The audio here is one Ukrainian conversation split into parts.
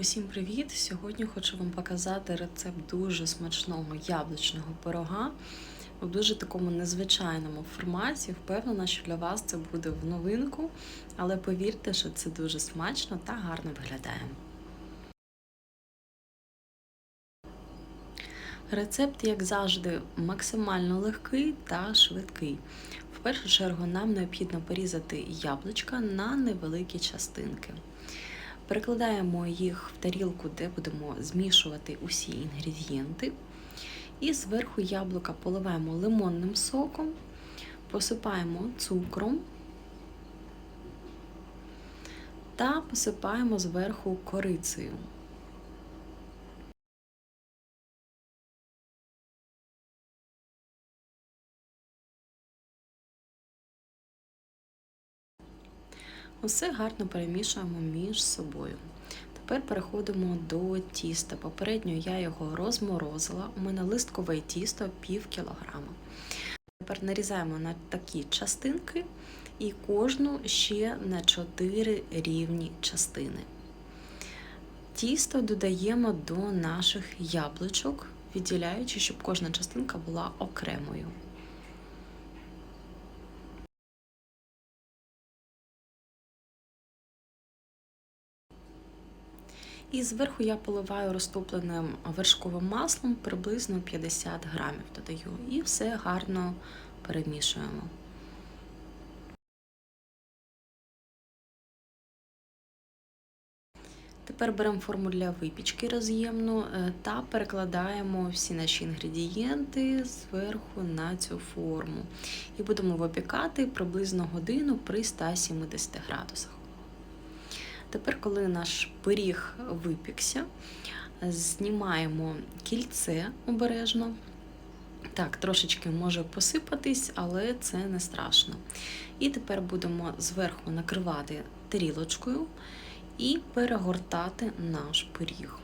Усім привіт! Сьогодні хочу вам показати рецепт дуже смачного яблучного пирога у дуже такому незвичайному форматі. Впевнена, що для вас це буде в новинку, але повірте, що це дуже смачно та гарно виглядає. Рецепт, як завжди, максимально легкий та швидкий. В першу чергу нам необхідно порізати яблучка на невеликі частинки. Перекладаємо їх в тарілку, де будемо змішувати усі інгредієнти. І зверху яблука поливаємо лимонним соком, посипаємо цукром та посипаємо зверху корицею. Усе гарно перемішуємо між собою. Тепер переходимо до тіста. Попередньо я його розморозила. У мене листкове тісто пів кілограма. Тепер нарізаємо на такі частинки і кожну ще на 4 рівні частини. Тісто додаємо до наших яблучок, відділяючи, щоб кожна частинка була окремою. І зверху я поливаю розтопленим вершковим маслом приблизно 50 грамів додаю. І все гарно перемішуємо. Тепер беремо форму для випічки роз'ємну е, та перекладаємо всі наші інгредієнти зверху на цю форму. І будемо випікати приблизно годину при 170 градусах. Тепер, коли наш пиріг випікся, знімаємо кільце обережно. Так, трошечки може посипатись, але це не страшно. І тепер будемо зверху накривати тарілочкою і перегортати наш пиріг.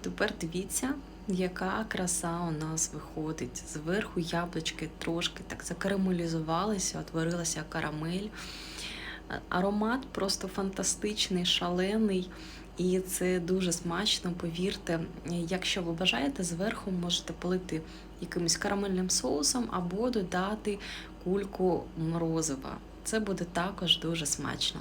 Тепер дивіться, яка краса у нас виходить. Зверху яблучки трошки так закарамелізувалися, утворилася карамель. Аромат просто фантастичний, шалений, і це дуже смачно, повірте. Якщо ви бажаєте, зверху можете полити якимось карамельним соусом або додати кульку морозива. Це буде також дуже смачно.